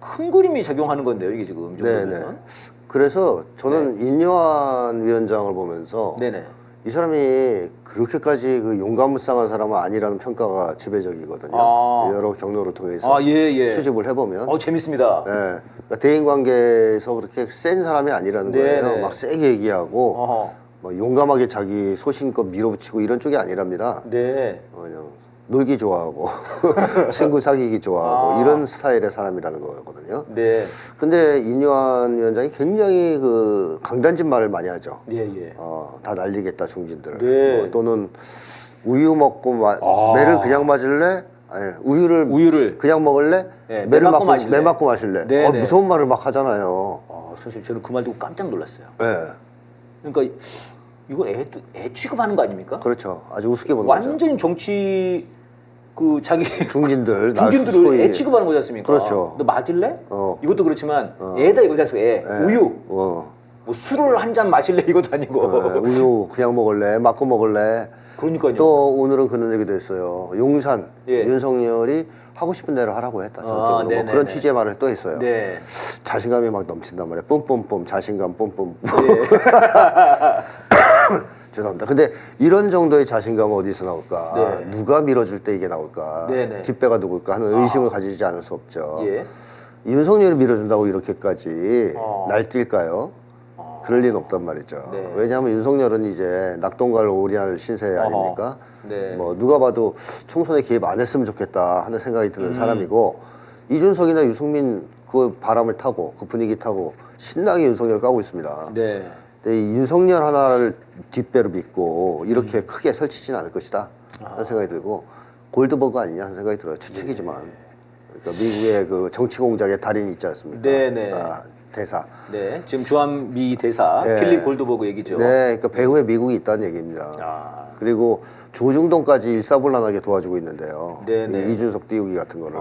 큰 그림이 작용하는 건데요, 이게 지금. 이 네네. 정도면. 그래서 저는 인요한 위원장을 보면서 네네. 이 사람이 그렇게까지 그 용감무쌍한 사람은 아니라는 평가가 지배적이거든요. 아. 여러 경로를 통해서 아, 예, 예. 수집을 해보면 어, 재밌습니다. 네. 그러니까 대인 관계에서 그렇게 센 사람이 아니라는 네네. 거예요. 막 세게 얘기하고 어허. 뭐 용감하게 자기 소신껏 밀어붙이고 이런 쪽이 아니랍니다. 네. 어, 그냥 놀기 좋아하고 친구 사귀기 좋아하고 아. 이런 스타일의 사람이라는 거거든요. 네. 근데 인요한 위원장이 굉장히 그 강단진 말을 많이 하죠. 예, 예. 어, 다 날리겠다 중진들. 네. 뭐 또는 우유 먹고 마, 아. 매를 그냥 맞을래? 아니 우유를 우유를. 그냥 먹을래? 네, 매를 맞고 마실래? 매 맞고 마실래? 네, 어, 네. 무서운 말을 막 하잖아요. 아, 선생님, 저는 그 말 듣고 깜짝 놀랐어요. 네. 그러니까 이건 애, 애 취급하는 거 아닙니까? 그렇죠. 아주 우습게 보는 거죠. 완전 정치 그 자기 중진들, 나 중진들을 애 취급하는 거지 않습니까? 그렇죠. 너 맞을래? 어. 이것도 그렇지만 애다 이거지 않습니까? 애. 네. 우유. 어. 뭐 술을 한 잔 마실래 이것도 아니고. 어, 우유 그냥 먹을래? 맞고 먹을래? 그러니까요. 또 오늘은 그런 얘기도 했어요. 용산 예. 윤석열이 하고 싶은 대로 하라고 했다. 아, 전적으로 뭐 네네네. 그런 취지의 말을 또 했어요. 네. 자신감이 막 넘친단 말이에요. 뿜뿜뿜 자신감 뿜뿜. 네. 죄송합니다. 근데 이런 정도의 자신감은 어디서 나올까? 네. 누가 밀어줄 때 이게 나올까? 네네. 뒷배가 누굴까 하는 의심을 가지지 않을 수 없죠. 예. 윤석열이 밀어준다고 이렇게까지 어. 날뛸까요? 그럴 리는 없단 말이죠. 네. 왜냐하면 윤석열은 이제 낙동갈 오리알 신세. 아닙니까? 네. 뭐 누가 봐도 총선에 개입 안 했으면 좋겠다 하는 생각이 음. 드는 사람이고 이준석이나 유승민 그 바람을 타고 그 분위기 타고 신나게 윤석열을 까고 있습니다. 네. 윤석열 하나를 뒷배로 믿고 이렇게 음. 크게 설치진 않을 것이다 하는 생각이 들고 골드버그 아니냐 하는 생각이 들어요. 추측이지만 그러니까 미국의 그 정치 공작의 달인이 있지 않습니까? 네, 네. 아, 대사. 네. 지금 주한미 대사 네. 필립 골드버그 얘기죠. 네, 그러니까 배후에 미국이 있다는 얘기입니다. 아. 그리고 조중동까지 일사불란하게 도와주고 있는데요. 네, 네. 이 이준석 띄우기 같은 거를.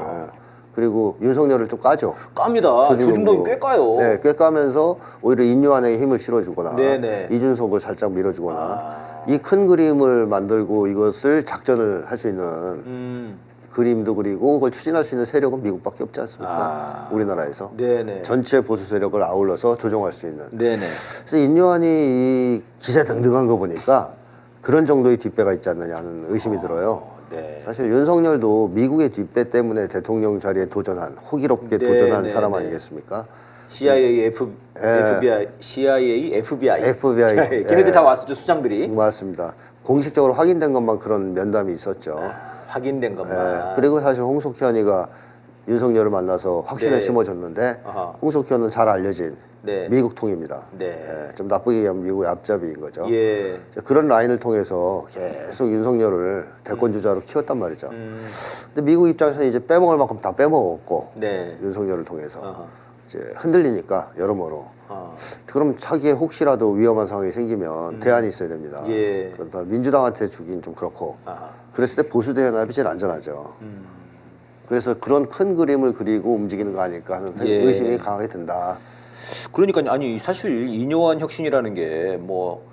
그리고 윤석열을 좀 까죠. 깝니다. 조중동이 꽤 까요. 네, 꽤 까면서 오히려 인요한에게 힘을 실어주거나 네네. 이준석을 살짝 밀어주거나 아. 이큰 그림을 만들고 이것을 작전을 할 수 있는 음. 그림도 그리고 그걸 추진할 수 있는 세력은 미국밖에 없지 않습니까? 아. 우리나라에서 네네. 전체 보수 세력을 아울러서 조정할 수 있는. 네네. 그래서 인요한이 이 기세 등등한 거 보니까 그런 정도의 뒷배가 있지 않느냐 하는 의심이 들어요. 네. 사실 윤석열도 미국의 뒷배 때문에 대통령 자리에 도전한 호기롭게 네, 도전한 네, 사람 네. 아니겠습니까? CIA, F, 예. FBI, CIA, FBI. FBI. 걔네들 예. 다 왔었죠 수장들이 맞습니다. 공식적으로 확인된 것만 그런 면담이 있었죠. 확인된 예. 것만. 그리고 사실 홍석현이가 윤석열을 만나서 확신을 네. 심어줬는데 아하. 홍석현은 잘 알려진 네. 미국 통입니다. 네. 예, 좀 나쁘게 얘기하면 미국의 앞잡이인 거죠. 예. 그런 라인을 통해서 계속 윤석열을 대권 주자로 키웠단 말이죠. 음. 근데 미국 입장에서는 이제 빼먹을 만큼 다 빼먹었고 네. 윤석열을 통해서 아하. 이제 흔들리니까 여러모로 아. 그럼 차기에 혹시라도 위험한 상황이 생기면 대안이 있어야 됩니다. 음. 예. 그러다 민주당한테 주긴 좀 그렇고 아하. 그랬을 때 보수 대연합이 제일 안전하죠. 음. 그래서 그런 큰 그림을 그리고 움직이는 거 아닐까 하는 생- 예. 의심이 강하게 든다. 그러니까 아니 사실 이뇨한 혁신이라는 게 뭐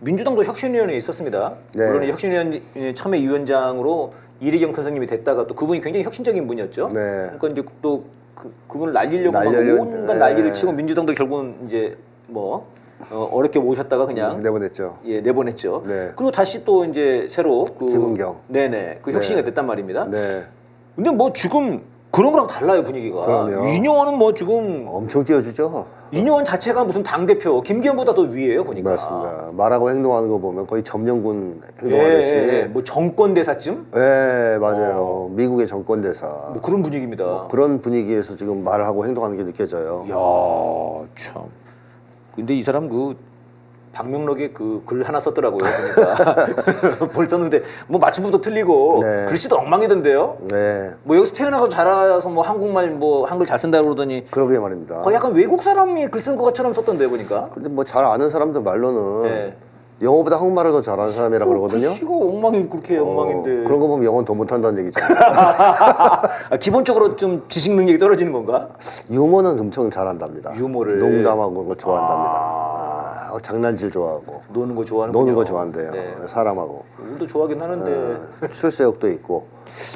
민주당도 혁신위원회에 있었습니다. 네. 물론 혁신위원 참여 위원장으로 이리경 선생님이 됐다가 또 그분이 굉장히 혁신적인 분이었죠. 네. 그러니까 이제 또 그, 그분을 날리려고 막 날려려- 온갖 네. 난리를 치고 민주당도 결국은 이제 뭐 어, 어렵게 모셨다가 그냥 내보냈죠. 예 내보냈죠. 네. 그리고 다시 또 이제 새로 그 김은경. 네네 그 혁신이 됐단 말입니다. 네. 근데 뭐 지금 그런 거랑 달라요 분위기가. 그럼요. 이뇨한은 뭐 지금 엄청 띄워주죠. 이뇨한 자체가 무슨 당 대표 김기현보다 더 위에요 보니까. 맞습니다. 말하고 행동하는 거 보면 거의 점령군 예, 행동하듯이. 예, 예. 뭐 정권 대사쯤 네, 맞아요. 미국의 정권 대사. 뭐 그런 분위기입니다. 그런 분위기에서 지금 말하고 행동하는 게 느껴져요. 야 참. 근데 이 사람 그 박명록에 그글 하나 썼더라고요 보니까 볼 썼는데 뭐 맞춤법도 틀리고 네. 글씨도 엉망이던데요. 네, 뭐 여기서 태어나서 자라서 뭐 한국말 뭐 한글 잘 쓴다 그러더니 그러게 말입니다. 거의 약간 외국 사람이 글 쓴 것처럼 썼던데 보니까. 근데 뭐 잘 아는 사람들 말로는 네. 영어보다 한국말을 더 잘하는 사람이라 그러거든요. 글씨가 엉망이 그렇게 어, 엉망인데. 그런 거 보면 영어는 더 못한다는 얘기죠. 아, 기본적으로 좀 지식 능력이 떨어지는 건가? 유머는 엄청 잘한답니다. 유머를. 농담하고 거 좋아한답니다. 아. 아, 아, 장난질 좋아하고 노는 거 좋아하는 노는 거 좋아한대요. 네. 사람하고 우리도 좋아하긴 하는데 어, 출세욕도 있고.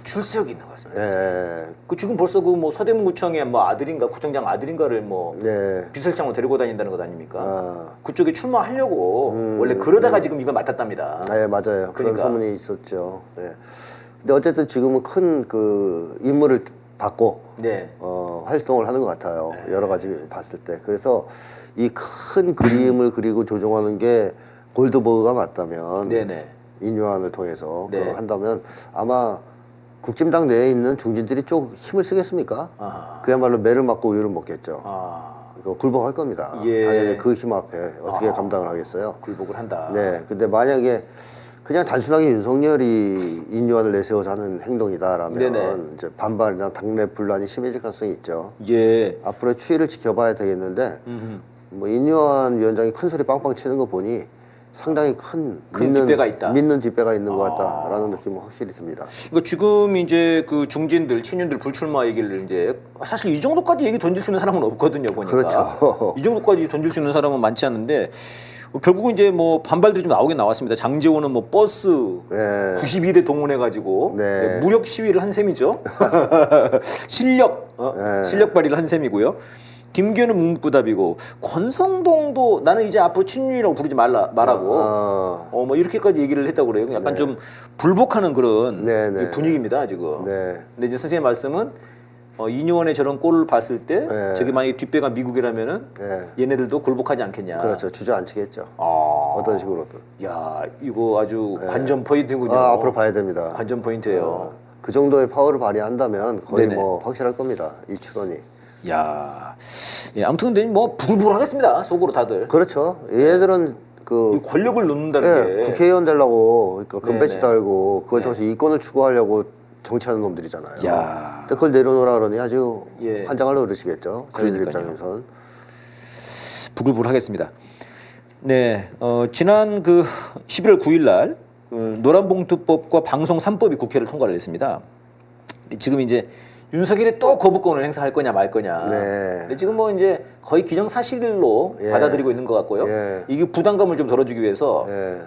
출세욕이 있는 것 같습니다. 예, 그 지금 벌써 그 뭐 서대문구청의 뭐 아들인가 구청장 아들인가를 뭐 네. 비서실장으로 데리고 다닌다는 것 아닙니까? 아, 그쪽에 출마하려고 원래 그러다가 지금 이걸 맡았답니다. 네 맞아요. 그런 그러니까. 소문이 있었죠. 예. 근데 어쨌든 지금은 큰 그 임무를 받고 네. 어, 활동을 하는 것 같아요. 여러 가지 봤을 때. 그래서 이 큰 그림을 그리고 조종하는 게 골드버그가 맞다면 네네. 인유한을 통해서 네. 그걸 한다면 아마 국진당 내에 있는 중진들이 좀 힘을 쓰겠습니까? 아하. 그야말로 매를 맞고 우유를 먹겠죠. 아 이거 굴복할 겁니다. 예. 당연히 그 힘 앞에 어떻게 아하. 감당을 하겠어요? 굴복을 한다. 네. 근데 만약에 그냥 단순하게 윤석열이 인유한을 내세워서 하는 행동이다라면 네네. 이제 반발이나 당내 분란이 심해질 가능성이 있죠. 예. 앞으로의 추이를 지켜봐야 되겠는데 음흠. 뭐 인유한 위원장이 큰 소리 빵빵 치는 거 보니 상당히 큰, 큰 뒷배가 있다. 아. 믿는 뒷배가 있는 것 같다라는 느낌은 확실히 듭니다. 이거 지금 이제 그 중진들 친윤들 불출마 얘기를 이제 사실 이 정도까지 얘기 던질 수 있는 사람은 없거든요 보니까 그렇죠. 이 정도까지 던질 수 있는 사람은 많지 않은데 어, 결국은 이제 뭐 반발들이 좀 나오긴 나왔습니다 장재호는 뭐 버스 네. 92대 동원해 가지고 네. 무력 시위를 한 셈이죠 실력 어? 네. 실력 발휘를 한 셈이고요 김기현은 묵묵부답이고 권성동도 나는 이제 앞으로 친윤이라고 부르지 말라 말하고 어, 어뭐 이렇게까지 얘기를 했다고 그래요. 약간 좀 불복하는 그런 네, 네. 이 분위기입니다 지금. 네. 근데 이제 선생님 말씀은 어, 이뇨원의 저런 꼴을 봤을 때 네. 저게 만약에 뒷배가 미국이라면은 네. 얘네들도 굴복하지 않겠냐. 그렇죠. 주저앉히겠죠. 아, 어떤 식으로든. 야 이거 아주 관전 포인트군요. 아, 앞으로 봐야 됩니다. 관전 포인트예요. 어, 그 정도의 파워를 발휘한다면 거의 네네. 뭐 확실할 겁니다. 이 추론이. 야, 예, 아무튼 근데 뭐 부글부글하겠습니다 속으로 다들. 그렇죠. 얘들은 그 이 권력을 놓는다는 예, 게. 국회의원 되려고 그러니까 금배지 네네. 달고 그걸 통해서 이권을 추구하려고 정치하는 놈들이잖아요. 야. 근데 그걸 내려놓으라 그러니 아주 예. 환장을 노리시겠죠. 저희들 그러니까요. 입장에선. 부글부글하겠습니다. 네, 어, 지난 그 11월 9일 날 그 노란봉투법과 방송 3법이 국회를 통과를 했습니다. 지금 이제 윤석열이 또 거부권을 행사할 거냐 말 거냐. 네. 근데 지금 뭐 이제 거의 기정사실로 예. 받아들이고 있는 것 같고요. 예. 이게 부담감을 좀 덜어주기 위해서 예.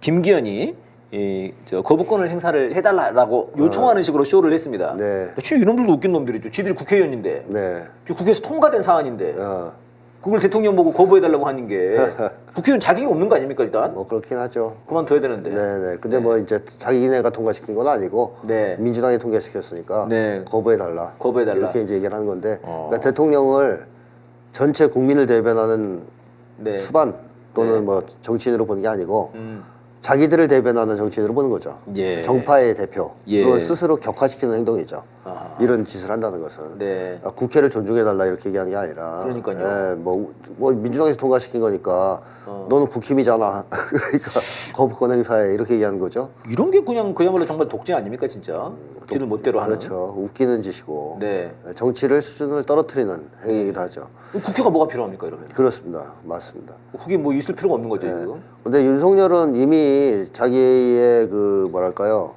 김기현이 이, 저 거부권을 행사를 해달라고 요청하는 식으로 쇼를 했습니다. 아. 네. 치 이놈들도 웃긴 놈들이죠. 지들이 국회의원인데, 네. 지금 국회에서 통과된 사안인데, 어, 그걸 대통령 보고 거부해달라고 하는 게 국회의원 자격이 없는 거 아닙니까 일단? 뭐 그렇긴 하죠. 그만둬야 되는데. 네, 네. 근데 뭐 이제 자기네가 통과시킨 건 아니고 네. 민주당이 통과시켰으니까 네. 거부해 달라. 거부해달라. 이렇게 이제 얘기를 하는 건데, 어. 그러니까 대통령을 전체 국민을 대변하는 네. 수반 또는 네. 뭐 정치인으로 보는 게 아니고 음. 자기들을 대변하는 정치인으로 보는 거죠. 예. 정파의 대표. 예. 그걸 스스로 격화시키는 행동이죠. 아하. 이런 짓을 한다는 것은. 네. 아, 국회를 존중해달라 이렇게 얘기한 게 아니라. 그러니까요. 예, 뭐, 뭐 민주당에서 통과시킨 거니까 어. 너는 국힘이잖아. 그러니까 거부권 행사해 이렇게 얘기하는 거죠. 이런 게 그냥 그야말로 정말 독재 아닙니까 진짜? 지들 멋대로 하는. 그렇죠. 웃기는 짓이고. 네. 정치를 수준을 떨어뜨리는 행위이기도 하죠. 국회가 뭐가 필요합니까 이러면? 그렇습니다. 맞습니다. 그게 뭐 있을 필요가 없는 거죠 네. 지금. 근데 윤석열은 이미 자기의 그 뭐랄까요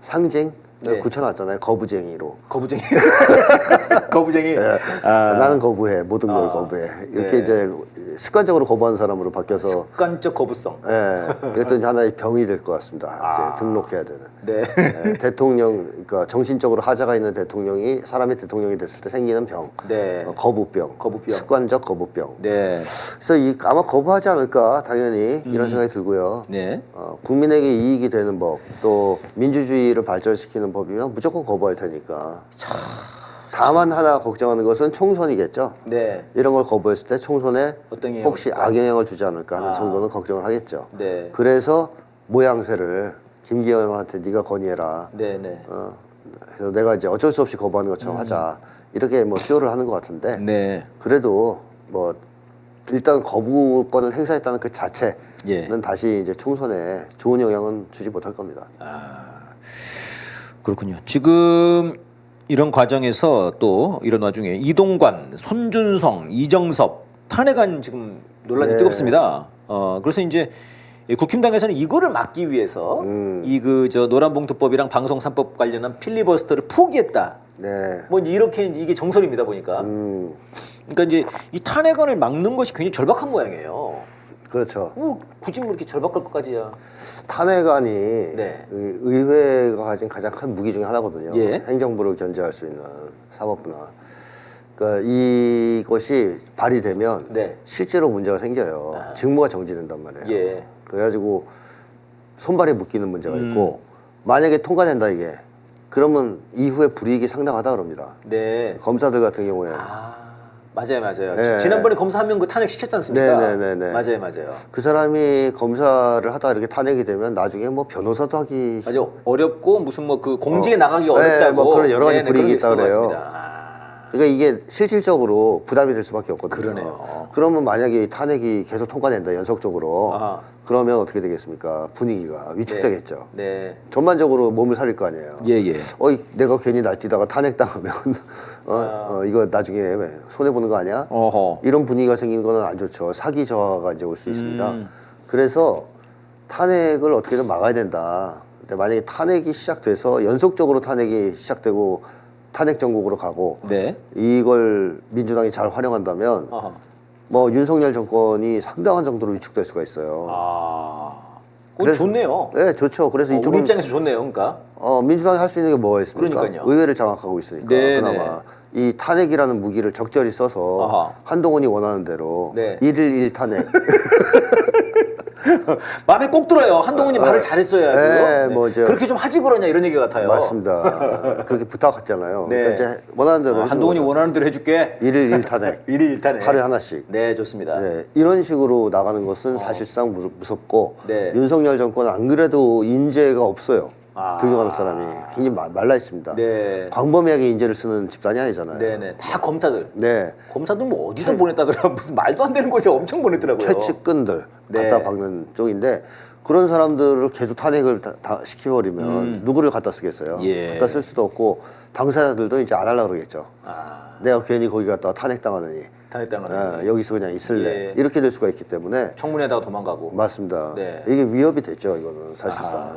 상징 네. 붙여놨잖아요 거부쟁이로 거부쟁이. 거부쟁이. 아, 나는 거부해 모든 걸 아. 거부해 이렇게 네. 이제 습관적으로 거부하는 사람으로 바뀌어서 습관적 거부성. 예, 이것도 이제 하나의 병이 될 것 같습니다. 아. 이제 등록해야 되는. 네. 예, 대통령, 그러니까 정신적으로 하자가 있는 대통령이 사람이 대통령이 됐을 때 생기는 병, 네. 어, 거부병, 거부병. 습관적 거부병. 네. 그래서 이 아마 거부하지 않을까 당연히 음. 이런 생각이 들고요. 네. 어, 국민에게 이익이 되는 법, 또 민주주의를 발전시키는 법이면 무조건 거부할 테니까. 다만 하나 걱정하는 것은 총선이겠죠. 네. 이런 걸 거부했을 때 총선에 어떤 영향을 혹시 줄까? 악영향을 주지 않을까 하는 아. 정도는 걱정을 하겠죠. 네. 그래서 모양새를 김기현한테 네가 건의해라. 네. 네. 어, 그래서 내가 이제 어쩔 수 없이 거부하는 것처럼 하자. 이렇게 뭐 쇼를 하는 것 같은데 음. 네. 그래도 뭐 일단 거부권을 행사했다는 그 자체는 예. 다시 이제 총선에 좋은 영향은 주지 못할 겁니다. 그렇군요. 지금 이런 과정에서 또 이런 와중에 이동관, 손준성, 이정섭 탄핵안 지금 논란이 네. 뜨겁습니다. 어 그래서 이제 이 국힘당에서는 이거를 막기 위해서 음. 이그 저 노란봉투법이랑 방송 3법 관련한 필리버스터를 포기했다. 네. 뭐 이제 이렇게 이게 정설입니다 보니까. 음, 그러니까 이제 이 탄핵안을 막는 것이 굉장히 절박한 모양이에요. 그렇죠. 뭐 굳이 뭐 이렇게 절박할 것까지야. 탄핵안이 네. 의- 의회가 가진 가장 큰 무기 중에 하나거든요. 예. 행정부를 견제할 수 있는 사법부나. 그러니까 이것이 발의되면 네. 실제로 문제가 생겨요. 직무가 정지된단 말이에요. 예. 그래가지고 손발이 묶이는 문제가 음. 있고 만약에 통과된다 이게 그러면 이후에 불이익이 상당하다 그럽니다. 네. 검사들 같은 경우에 아 맞아요 맞아요. 네. 지- 지난번에 검사 한명그 탄핵 시켰지 않습니까? 네, 네, 네, 네. 맞아요 맞아요. 그 사람이 검사를 하다 이렇게 탄핵이 되면 나중에 뭐 변호사도 하기 아주 어렵고 무슨 뭐 그 공직에 어. 나가기 네, 어렵다고 뭐 그런 여러 가지 네네, 불이익이 그런 게 있다 있었던 것 그래요. 아, 그러니까 이게 실질적으로 부담이 될 수밖에 없거든요. 그러네요. 그러면 만약에 이 탄핵이 계속 통과된다 연속적으로 아하. 그러면 어떻게 되겠습니까? 분위기가 위축되겠죠. 네. 전반적으로 몸을 살릴 거 아니에요. 예 예. 어 이 내가 괜히 날뛰다가 탄핵당하면 어, 어, 이거 나중에 손해 보는 거 아니야? 어허. 이런 분위기가 생기는 거는 안 좋죠. 사기 저하가 이제 올 수 있습니다. 음. 그래서 탄핵을 어떻게든 막아야 된다. 근데 만약에 탄핵이 시작돼서 연속적으로 탄핵이 시작되고 탄핵 전국으로 가고 네. 이걸 민주당이 잘 활용한다면 어허. 뭐 윤석열 정권이 상당한 정도로 위축될 수가 있어요. 아. 그래서- 좋네요. 네, 좋죠. 그래서 어, 이쪽 우리 입장에서 좋네요. 그러니까. 어, 민주당이 할 수 있는 게 뭐가 있습니까? 그러니까요. 의회를 장악하고 있으니까 네, 그나마 이 탄핵이라는 무기를 적절히 써서 아하. 한동훈이 원하는 대로 네. 일일 일 탄핵 마음에 꼭 들어요. 한동훈이 말을 잘했어야 네, 요뭐 이제- 그렇게 좀 하지 그러냐 이런 얘기 같아요. 맞습니다. 그렇게 부탁했잖아요. 네. 그러니까 이제 원하는 대로 어, 해주는 한동훈이 거죠. 원하는 대로 해줄게. 일일 일 탄핵 일일 일단에. 하루에 하나씩. 네 좋습니다. 네, 이런 식으로 나가는 것은 사실상 무- 무섭고 어. 네. 윤석열 정권은 안 그래도 인재가 없어요. 아. 등용하는 사람이 굉장히 마- 말라 있습니다. 네. 광범위하게 인재를 쓰는 집단이 아니잖아요. 네네 다 검사들. 네. 검사들 뭐 어디서 보냈다더라 무슨 말도 안 되는 곳에 엄청 보냈더라고요. 최측근들 네. 갖다 박는 쪽인데 그런 사람들을 계속 탄핵을 다, 다 시켜버리면 누구를 갖다 쓰겠어요? 음. 예. 갖다 쓸 수도 없고 당사자들도 이제 안 하려고 그러겠죠. 아 내가 괜히 거기 갔다가 탄핵당하느니 탄핵당하는 아, 여기서 그냥 있을래 예. 이렇게 될 수가 있기 때문에 청문회에다가 도망가고. 맞습니다. 네. 이게 위협이 됐죠 이거는 사실상. 아,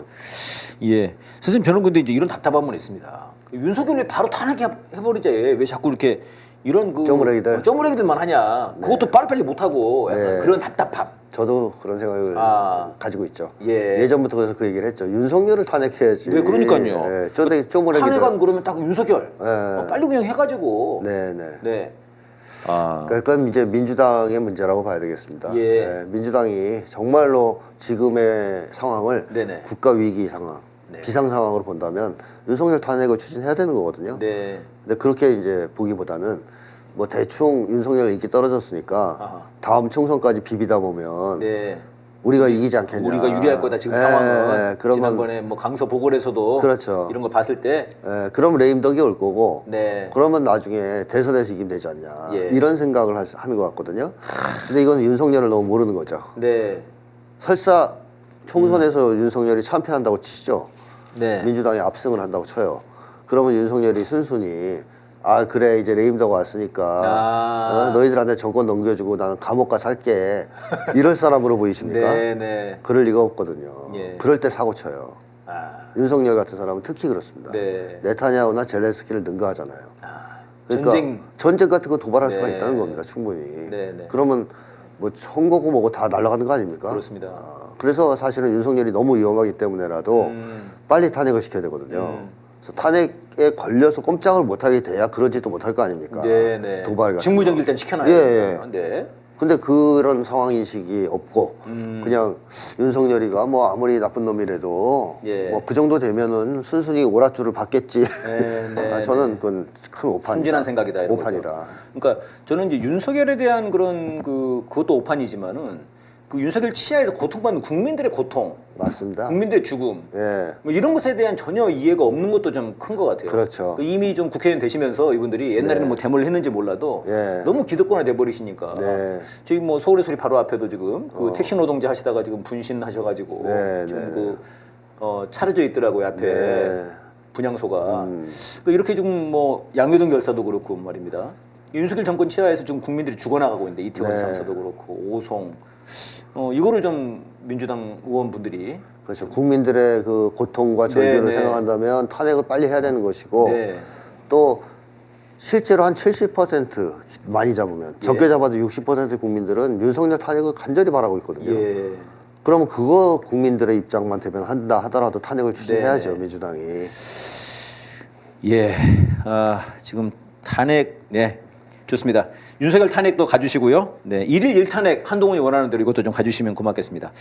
예. 선생님 저는 근데 이제 이런 답답함은 있습니다. 그 윤석열이 바로 탄핵해버리자. 왜 자꾸 이렇게 이런 그 쪼무레기들? 어, 쪼무레기들만 하냐. 그것도 빨리빨리 못하고 약간 네. 그런 답답함. 저도 그런 생각을 아. 가지고 있죠. 예. 전부터 그래서 그 얘기를 했죠. 윤석열을 탄핵해야지. 네, 그러니까요. 예, 쪼대 쪼무레기들. 탄핵안 그러면 딱 윤석열. 네. 어, 빨리 그냥 해가지고. 네, 네. 네. 아. 그러니까 이제 민주당의 문제라고 봐야 되겠습니다. 예. 네, 민주당이 정말로 지금의 상황을 네네. 국가 위기 상황, 네. 비상 상황으로 본다면 윤석열 탄핵을 추진해야 되는 거거든요. 네. 근데 그렇게 이제 보기보다는 뭐 대충 윤석열 인기 떨어졌으니까 아하. 다음 총선까지 비비다 보면 네. 우리가 이기지 않겠냐. 우리가 유리할 거다 지금 예, 상황은. 그러면 지난번에 뭐 강서 보궐에서도 그렇죠. 이런 거 봤을 때. 예, 그럼 레임덕이 올 거고 네. 그러면 나중에 대선에서 이기면 되지 않냐 예. 이런 생각을 하- 하는 것 같거든요. 근데 이건 윤석열을 너무 모르는 거죠. 네. 설사 총선에서 윤석열이 참패한다고 치죠. 음. 네. 민주당이 압승을 한다고 쳐요. 그러면 윤석열이 순순히 아 그래 이제 레임덕 왔으니까 아. 어, 너희들한테 정권 넘겨주고 나는 감옥 가 살게 이럴 사람으로 보이십니까? 네. 네. 그럴 리가 없거든요. 예. 그럴 때 사고 쳐요. 아. 윤석열 같은 사람은 특히 그렇습니다. 네. 네타냐후나 젤렌스키를 능가하잖아요. 아. 그러니까 전쟁. 전쟁 같은 거 도발할 수가 네. 있다는 겁니다. 충분히. 네, 네. 그러면 뭐 선거고 뭐고 다 날아가는 거 아닙니까? 그렇습니다. 아, 그래서 사실은 윤석열이 너무 위험하기 때문에라도 음. 빨리 탄핵을 시켜야 되거든요. 그래서 탄핵 에 걸려서 꼼짝을 못하게 돼야 그러지도 못할 거 아닙니까? 네네. 도발 같은 직무정지 거. 일단 시켜놔야 예, 됩니다. 네. 근데 그런 상황 인식이 없고 음. 그냥 윤석열이가 뭐 아무리 나쁜 놈이라도 예. 뭐 그 정도 되면은 순순히 오랏줄을 받겠지. 네, 네, 아, 저는 그건 큰 오판이다. 순진한 생각이다 이런 오판이다. 그러니까 저는 이제 윤석열에 대한 그런 그 그것도 오판이지만은 그 윤석열 치하에서 고통받는 국민들의 고통, 맞습니다. 국민들의 죽음, 예. 뭐 이런 것에 대한 전혀 이해가 없는 것도 좀 큰 것 같아요. 그렇죠. 그 이미 좀 국회의원 되시면서 이분들이 옛날에는 뭐 대모를 했는지 몰라도 예. 너무 기득권화 돼 버리시니까 네. 저희 뭐 서울의 소리 바로 앞에도 지금 그 택시 노동자 하시다가 지금 분신하셔가지고 네, 지금 네. 그 어, 차려져 있더라고요 앞에 네. 분향소가 음. 그 이렇게 지금 뭐 양효동 결사도 그렇고 말입니다. 윤석열 정권 치하에서 지금 국민들이 죽어나가고 있는데 이태원 네. 상사도 그렇고 오송 어 이거를 좀 민주당 의원분들이 그렇죠. 국민들의 그 고통과 절규를 네, 네. 생각한다면 탄핵을 빨리 해야 되는 것이고 네. 또 실제로 한 70% 많이 잡으면 예. 적게 잡아도 60% 국민들은 윤석열 탄핵을 간절히 바라고 있거든요. 예. 그러면 그거 국민들의 입장만 대변한다 하더라도 탄핵을 추진해야죠 네네. 민주당이. 예, 아, 지금 탄핵, 네, 좋습니다. 윤석열 탄핵도 가주시고요. 네, 일일 일탄핵 한동훈이 원하는 대로 이것도 좀 가주시면 고맙겠습니다.